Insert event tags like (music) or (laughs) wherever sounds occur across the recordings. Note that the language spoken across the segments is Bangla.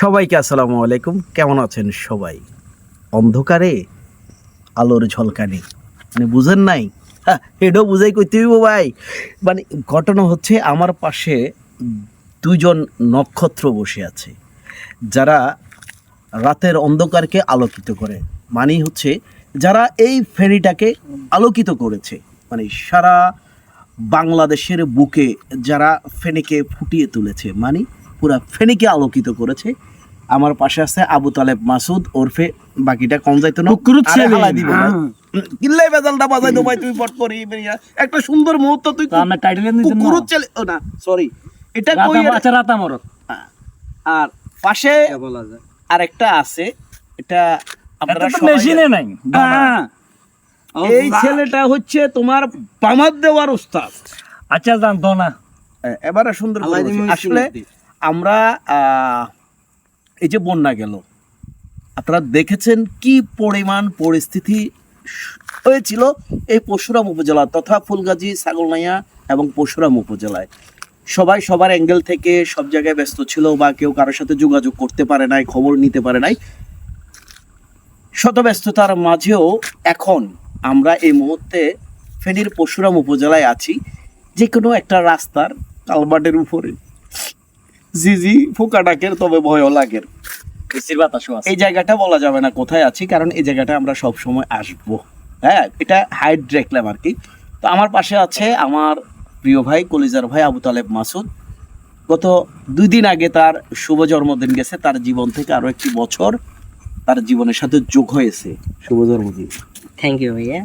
সবাইকে আসসালামু আলাইকুম। কেমন আছেন সবাই? অন্ধকারে? আলোর ঝলকানি। মানে বুঝেন নাই? হ্যাঁ, এটাও বুঝাই করতে হইব ভাই। মানে ঘটনা হচ্ছে আমার পাশে দুজন নক্ষত্র বসে আছে যারা রাতের অন্ধকারকে আলোকিত করে। মানে হচ্ছে যারা এই ফেরিটাকে আলোকিত করেছে। মানে সারা বাংলাদেশের বুকে যারা ফেনীকে ফুটিয়ে তুলেছে মানে পুরা ফেনীকে আলোকিত করেছে আমার পাশে আছে আবু তালেব মাসুদ ওরফে বাকিটা কম যাইতো না। দিব ভাই। কিল্লাই বেজালটা বাজাই দো ভাই তুমি পট করে একটা সুন্দর মুহূর্ত তুই আমরা টাইটেল ছেলে ও না সরি এটা কই আর- আচ্ছা রাতা মরক। আর পাশে আরেকটা আছে এটা আপনারা সবাই মেশিনে নাই হ্যাঁ। এই ছেলেটা হচ্ছে তোমার পামাদ দেওয়ার উস্তাদ। আচ্ছা জান না এবারে সুন্দর আসলে আমরা আহ, এই যে বন্যা গেল, আপনারা দেখেছেন কি পরিমাণ পরিস্থিতি হয়েছিল এই পরশুরাম উপজেলা তথা ফুলগাজী, ছাগলনাইয়া এবং পরশুরাম উপজেলায়। সবাই সবার অ্যাঙ্গেল থেকে সব জায়গায় ব্যস্ত ছিল বা কেউ কারোর সাথে যোগাযোগ করতে পারে নাই, খবর নিতে পারে নাই। শত ব্যস্ততার মাঝেও এখন আমরা এই মুহূর্তে ফেনীর পরশুরাম উপজেলায় আছি। যে কোনো একটা রাস্তার কালবাটের উপরে। জি জি ফোকা ডাকের তবে ভয়ও লাগের। এই জায়গাটা বলা যাবে না কোথায় আছি কারণ এই জায়গাটা আমরা সব সময় আসব। হ্যাঁ এটা আর কি। তো আমার পাশে আছে আমার প্রিয় ভাই কলিজার ভাই আবু তালেব মাসুদ। গত দুই দিন আগে তার শুভ জন্মদিন গেছে তার জীবন থেকে আরও একটি বছর তার জীবনের সাথে যোগ হয়েছে। শুভ জন্মদিন। থ্যাংক ইউ ভাইয়া।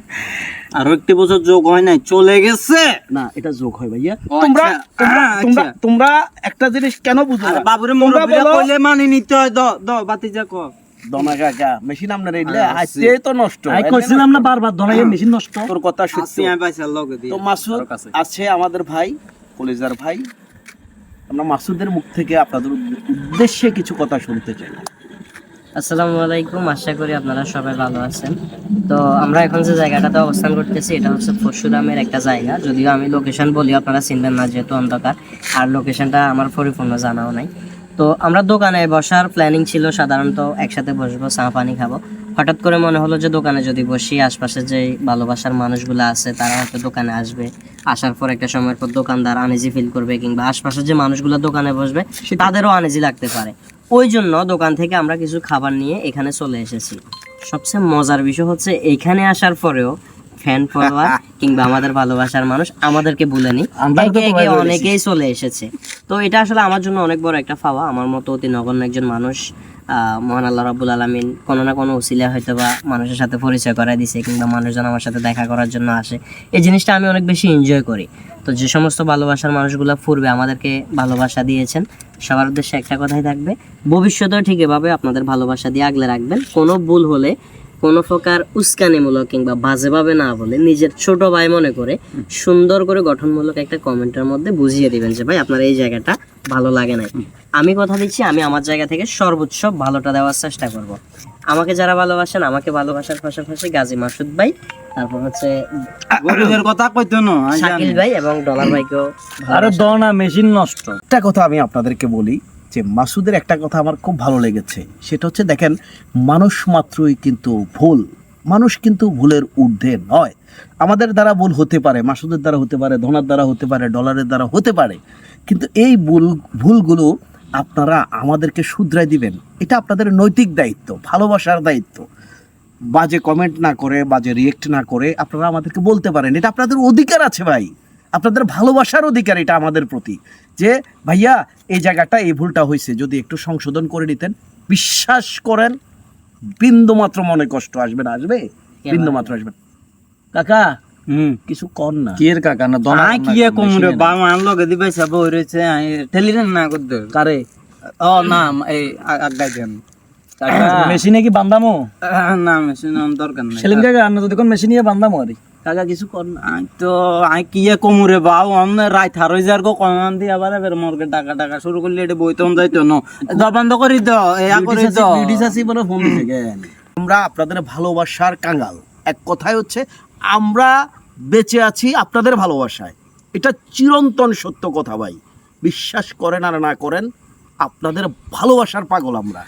আরও একটি বছর যোগ হয় নাই চলে গেছে। না এটা যোগ হয় ভাইয়া। তোমরা আচ্ছা। তোমরা আচ্ছা। তোমরা তোমরা একটা জিনিস কেন বুঝো না? বাবুরে তোমরা মুরব্বিরা কইলে মানি নিতে হয় দ দ বাতি যা কর দনা কাকা মেশিন আপনার এলে আরে, আজকে তো নষ্ট। আই কইছিলাম না বারবার দনাইয়ের মেশিন নষ্ট। তোর কথা সত্যি আমি পয়সা লগে দি তো মাসুদ আছে আমাদের ভাই কলেজার ভাই। আমরা মাসুদের মুখ থেকে আপনাদের উদ্দেশ্যে কিছু কথা শুনতে চাই। আসসালামু আলাইকুম আশা করি আপনারা সবাই ভালো আছেন। তো আমরা এখন যে জায়গাটাতে অবস্থান করতেছি এটা হচ্ছে পরশুরামের একটা জায়গা। যদিও আমি লোকেশন বলি আপনারা চিনবেন না যেহেতু অন্ধকার আর লোকেশনটা আমার পরিপূর্ণ জানাও নাই। তো আমরা দোকানে বসার প্ল্যানিং ছিল সাধারণত একসাথে বসবো চা পানি খাব। হঠাৎ করে মনে হলো যে দোকানে যদি বসি আশপাশে যে ভালোবাসার মানুষগুলো আছে তারা হয়তো দোকানে আসবে। আসার পর একটা সময়ের পর দোকানদার আনিজি ফিল করবে কিংবা আশপাশের যে মানুষগুলো দোকানে বসবে তাদেরও আনিজি লাগতে পারে। ওই জন্য দোকান থেকে আমরা কিছু খাবার নিয়ে এখানে চলে এসেছি। সবচেয়ে মজার বিষয় হচ্ছে এখানে আসার পরেও ফ্যান ফলোয়ার (laughs) কিংবা আমাদের ভালোবাসার মানুষ আমাদেরকে একে একে অনেকেই চলে এসেছে। তো এটা আসলে আমার জন্য অনেক বড় একটা ফাওয়া। আমার মতো অতি নগণ্য একজন মানুষ আহ, মহান আল্লাহ রাবুল আলমিন কোনো না কোনো উসিলা হয়তো বা মানুষের সাথে পরিচয় করাই দিছে কিংবা মানুষজন আমার সাথে দেখা করার জন্য আসে। এই জিনিসটা আমি অনেক বেশি এনজয় করি। তো যে সমস্ত ভালোবাসার মানুষগুলো পূর্বে আমাদেরকে ভালোবাসা দিয়েছেন সবার উদ্দেশ্যে একটা কথাই থাকবে ভবিষ্যতেও ঠিক এভাবে আপনাদের ভালোবাসা দিয়ে আগলে রাখবেন। কোনো ভুল হলে কোনো প্রকার উস্কানিমূলক কিংবা বাজেভাবে না বলে নিজের ছোট ভাই মনে করে সুন্দর করে গঠনমূলক একটা কমেন্টের মধ্যে বুঝিয়ে দিবেন যে ভাই আপনার এই জায়গাটা ভালো লাগে নাই। আমি কথা দিচ্ছি আমি আমার জায়গা থেকে সর্বোচ্চ ভালোটা দেওয়ার চেষ্টা করব। আমাকে যারা ভালোবাসেন আমাকে ভালোবাসার পাশাপাশি গাজী মাসুদ ভাই তারপর হচ্ছে গরিবের কথা কইতো না শাকিল ভাই এবং ডলার ভাইকেও আরে দনা মেশিন নষ্ট। একটা কথা আমি আপনাদেরকে বলি যে মাসুদের একটা কথা আমার খুব ভালো লেগেছে সেটা হচ্ছে দেখেন মানুষ মাত্রই কিন্তু ভুল। মানুষ কিন্তু ভুলের ঊর্ধ্বে নয়। আমাদের দ্বারা ভুল হতে পারে মাসুদের দ্বারা হতে পারে ধনার দ্বারা হতে পারে ডলারের দ্বারা হতে পারে। কিন্তু এই ভুল ভুলগুলো আপনারা আমাদেরকে শুধরাই দিবেন। এটা আপনাদের নৈতিক দায়িত্ব ভালোবাসার দায়িত্ব। বাজে কমেন্ট না করে বাজে রিয়েক্ট না করে আপনারা আমাদেরকে বলতে পারেন। এটা আপনাদের অধিকার আছে ভাই। আপনাদের ভালোবাসার অধিকার এটা আমাদের প্রতি। যে ভাইয়া এই জায়গাটা এই ভুলটা হয়েছে যদি একটু সংশোধন করে নিতেন। বিশ্বাস করেন বিন্দু মাত্র মনে কষ্ট আসবে না। আসবে? বিন্দু মাত্র আসবে না। কাকা হুম। কিছু কর না। কি এর কাকা? না দনা কি এ কমরে? বা মান লগে দি পয়সা বই রইছে টেলিরেন না করতে কারে? ও না এই আগাই দেন মেশিনে কি বান্দামো না মেশিন দরকার নাই। সেলিম কাকা আর যদি কোন মেশিন বান্দামো আরে। কাকা কিছু কর তো আই কি এ বাউ আমনে রাই থারই যার গো কমান দি আবার এবার মর্গে টাকা টাকা শুরু করলে এটা বইতম যাইতো ন। বন্ধ করি দাও এয়া করি দাও আমরা আপনাদের ভালোবাসার কাঙ্গাল এক কথায় হচ্ছে আমরা বেঁচে আছি আপনাদের ভালোবাসায়। এটা চিরন্তন সত্য কথা ভাই। বিশ্বাস করেন আর না করেন আপনাদের ভালোবাসার পাগল আমরা।